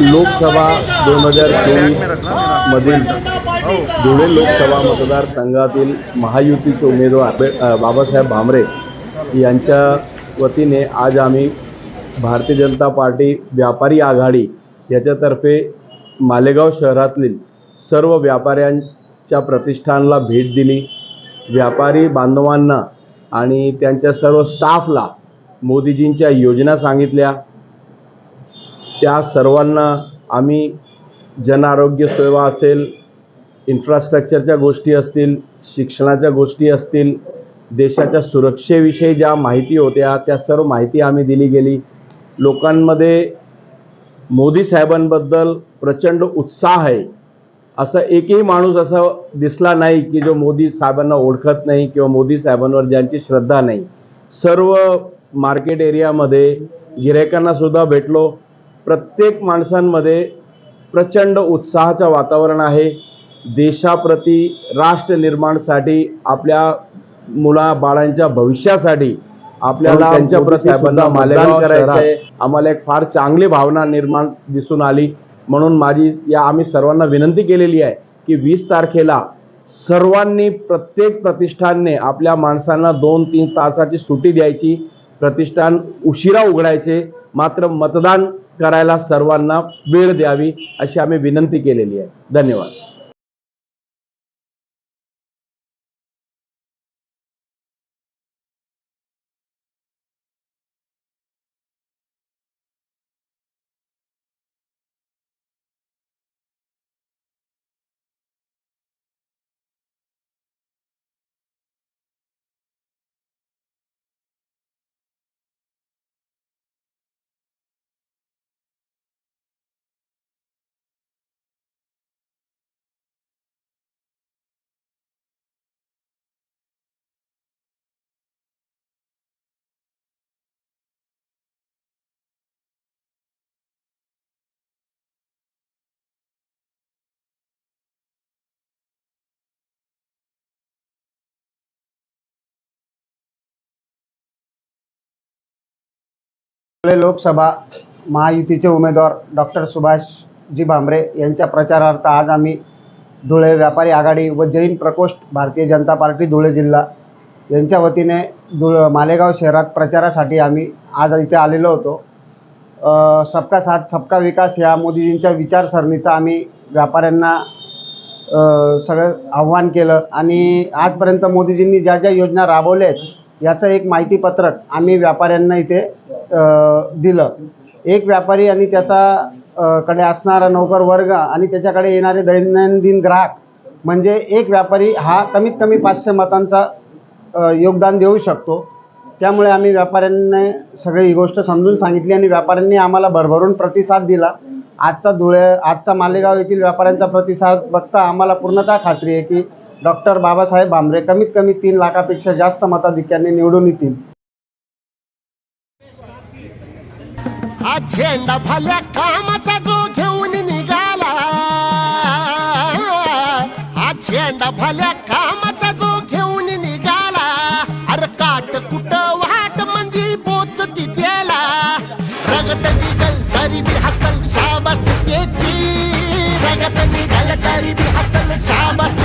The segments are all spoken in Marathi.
लोकसभा दोन हजार चोवीस मधील धुळे लोकसभा मतदारसंघातील महायुतीचे उमेदवार बे- बाबासाहेब भामरे यांच्या वतीने आज आम्ही भारतीय जनता पार्टी व्यापारी आघाडी याच्यातर्फे मालेगाव शहरातील सर्व व्यापाऱ्यांच्या प्रतिष्ठानला भेट दिली. व्यापारी बांधवांना आणि त्यांच्या सर्व स्टाफला मोदीजींच्या योजना सांगितल्या. त्या सर्वांना आम्ही जनआरोग्य सेवा असेल इन्फ्रास्ट्रक्चरच्या गोष्टी असतील शिक्षणाच्या गोष्टी असतील देशाच्या सुरक्षेविषयी ज्या माहिती होत्या त्या सर्व माहिती आम्ही दिली गेली. लोकांमध्ये मोदी साहेबांबद्दल प्रचंड उत्साह आहे. असं एकही माणूस असं दिसला नाही की जो मोदी साहेबांना ओळखत नाही किंवा मोदी साहेबांवर ज्यांची श्रद्धा नाही. सर्व मार्केट एरियामध्ये गिरायकांना सुद्धा भेटलो. प्रत्येक माणसांमध्ये प्रचंड उत्साहाचं वातावरण आहे. देशाप्रती राष्ट्र निर्माणसाठी आपल्या मुला बाळांच्या भविष्यासाठी आपल्याला त्यांच्या प्रती साहेबांना मालेगाव करायचं आहे आम्हाला एक फार चांगली भावना निर्माण दिसून आली. म्हणून माझी या आम्ही सर्वांना विनंती केलेली आहे की वीस तारखेला सर्वांनी प्रत्येक प्रतिष्ठानने आपल्या माणसांना दोन तीन तासाची सुट्टी द्यायची. प्रतिष्ठान उशिरा उघडायचे. मात्र मतदान करायला सर्वांना वेळ द्यावी अशी आम्ही विनंती केलेली आहे. धन्यवाद. लोकसभा महायुतीचे उमेदवार डॉक्टर सुभाषजी भामरे यांच्या प्रचारार्थ आज आम्ही धुळे व्यापारी आघाडी व जैन प्रकोष्ठ भारतीय जनता पार्टी धुळे जिल्हा यांच्या वतीने धुळ मालेगाव शहरात प्रचारासाठी आम्ही आज इथे आलेलो होतो. सबका साथ सबका विकास या मोदीजींच्या विचारसरणीचा आम्ही व्यापाऱ्यांना सगळं आव्हान केलं आणि आजपर्यंत मोदीजींनी ज्या ज्या योजना राबवल्या आहेत याचं एक माहितीपत्रक आम्ही व्यापाऱ्यांना इथे दिलं. एक व्यापारी आणि त्याचा कडे असणारा नोकर वर्ग आणि त्याच्याकडे येणारे दैनंदिन ग्राहक म्हणजे एक व्यापारी हा कमीत कमी पाचशे मतांचा योगदान देऊ शकतो. त्यामुळे आम्ही व्यापाऱ्यांना सगळी ही गोष्ट समजून सांगितली आणि व्यापाऱ्यांनी आम्हाला भरभरून प्रतिसाद दिला. आजचा धुळे आजचा मालेगाव येथील व्यापाऱ्यांचा प्रतिसाद बघता आम्हाला पूर्णतः खात्री आहे की डॉक्टर बाबासाहेब भामरे कमीत कमी तीन लाखापेक्षा जास्त मताधिक्याने निवडून येतील. हा झेंडा फाल्या कामाचा जो घेऊन निघाला. हा झेंडा फाल्या कामाचा जो घेऊन निघाला. अरे काट कुट वाट मंदी पोच तिथेला. रगत निघल तरी बी हसल शाबास त्याची रगत निघल तरी बी हसल शाबास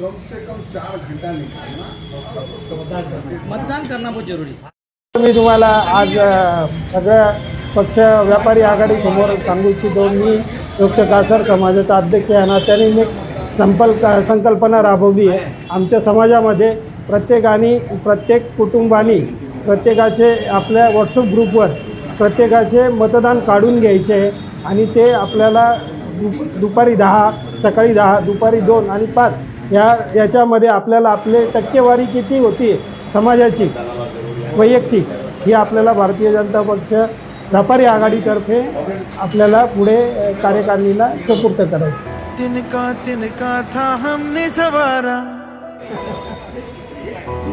कम से कम चार घंटा निकालना मतदान करना बहुत जरूरी है। मी तुम्हाला आज सगळ्या पक्ष व्यापारी आघाडीसमोर सांगू इच्छितो. मी डॉक्टर कासर समाजाचा अध्यक्ष आहे ना त्याने मी संकल्प संकल्पना राबवली आहे. आमच्या समाजामध्ये प्रत्येकाने प्रत्येक कुटुंबाने प्रत्येकाचे आपल्या व्हॉट्सअप ग्रुपवर प्रत्येकाचे मतदान काढून घ्यायचे आणि ते आपल्याला दुपारी दहा सकाळी दहा दुपारी दोन आणि पाच या याच्यामध्ये आपल्याला आपले टक्केवारी किती होती समाजाची? वैयक्तिक. ही आपल्याला भारतीय जनता पक्ष व्यापारी आघाडीतर्फे आपल्याला पुढे कार्यकारिणीला सुपूर्त करायचं. तिनका तिनका था हमने सवारा.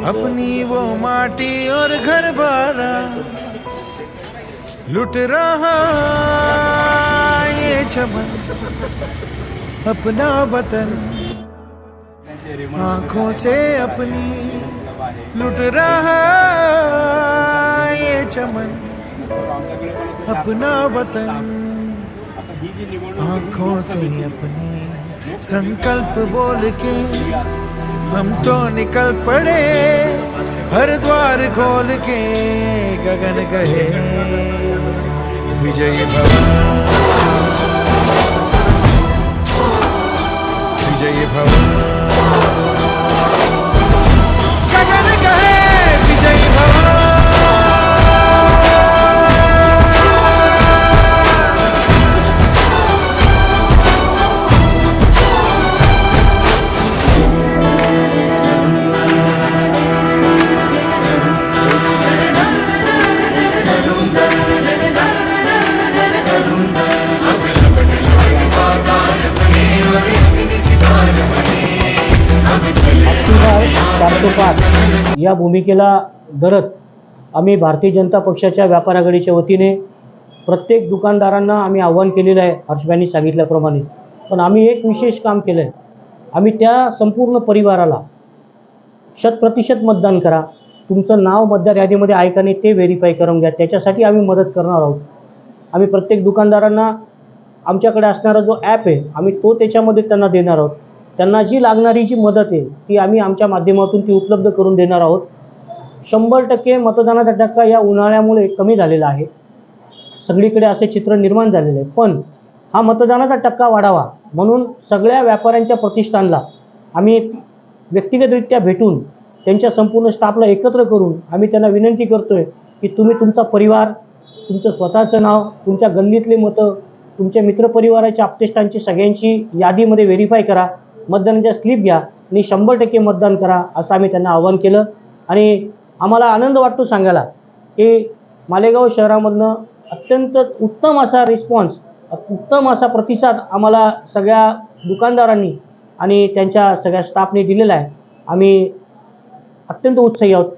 अपनी वो माटी और घर बारा. लुट रहा ये चमन अपना वतन। आँखों से अपनी लुट रहा ये चमन, अपना वतन। आँखों से अपने संकल्प बोल के हम तो निकल पड़े, हर द्वार खोल के गगन कहे, विजय भव विजय भव या भूमिकेला धरत आम्ही भारतीय जनता पक्षाच्या व्यापार आघाडीच्या वतीने प्रत्येक दुकानदारांना आम्ही आव्हान केलेलं आहे हर्षबाईंनी सांगितल्याप्रमाणे. पण आम्ही एक विशेष काम केलं आहे आम्ही त्या संपूर्ण परिवाराला शतप्रतिशत मतदान करा. तुमचं नाव मतदार यादीमध्ये आहे का नाही ते व्हेरीफाय करून घ्या. त्याच्यासाठी आम्ही मदत करणार आहोत. आम्ही प्रत्येक दुकानदारांना आमच्याकडे असणारा जो ॲप आहे आम्ही तो त्याच्यामध्ये त्यांना देणार आहोत. त्यांना जी लागणारी जी मदत आहे ती आम्ही आमच्या माध्यमातून ती उपलब्ध करून देणार आहोत. शंभर टक्के मतदानाचा टक्का या उन्हाळ्यामुळे कमी झालेला आहे. सगळीकडे असे चित्र निर्माण झालेले आहे पण हा मतदानाचा टक्का वाढावा म्हणून सगळ्या व्यापाऱ्यांच्या प्रतिष्ठानला आम्ही व्यक्तिगतरित्या भेटून त्यांच्या संपूर्ण स्टाफला एकत्र करून आम्ही त्यांना विनंती करतोय की तुम्ही तुमचा परिवार तुमचं स्वतःचं नाव तुमच्या गल्लीतले मतं तुमच्या मित्रपरिवाराच्या आपतेष्टांची सगळ्यांची यादीमध्ये व्हेरीफाय करा. मतदानाच्या स्लिप घ्या. आणि शंभर टक्के मतदान करा असं आम्ही त्यांना आवाहन केलं. आणि आम्हाला आनंद वाटतो सांगायला की मालेगाव शहरामधनं अत्यंत उत्तम असा रिस्पॉन्स उत्तम असा प्रतिसाद आम्हाला सगळ्या दुकानदारांनी आणि त्यांच्या सगळ्या स्टाफने दिलेला आहे. आम्ही अत्यंत उत्साही आहोत.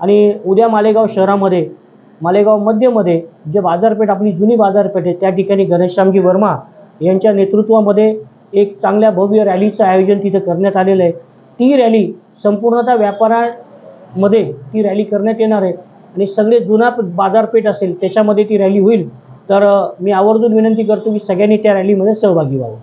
आणि उद्या मालेगाव शहरामध्ये मालेगाव मध्यमध्ये जे बाजारपेठ आपली जुनी बाजारपेठ आहे त्या ठिकाणी घनश्यामजी वर्मा यांच्या नेतृत्वामध्ये एक चांगल्या भव्य रॅलीचं आयोजन तिथं करण्यात आलेलं आहे. ती रॅली संपूर्णतः व्यापारामध्ये ती रॅली करण्यात येणार आहे. आणि सगळे जुना बाजारपेठ असेल त्याच्यामध्ये ती रॅली होईल. तर मी आवर्जून विनंती करतो की सगळ्यांनी त्या रॅलीमध्ये सहभागी व्हावं.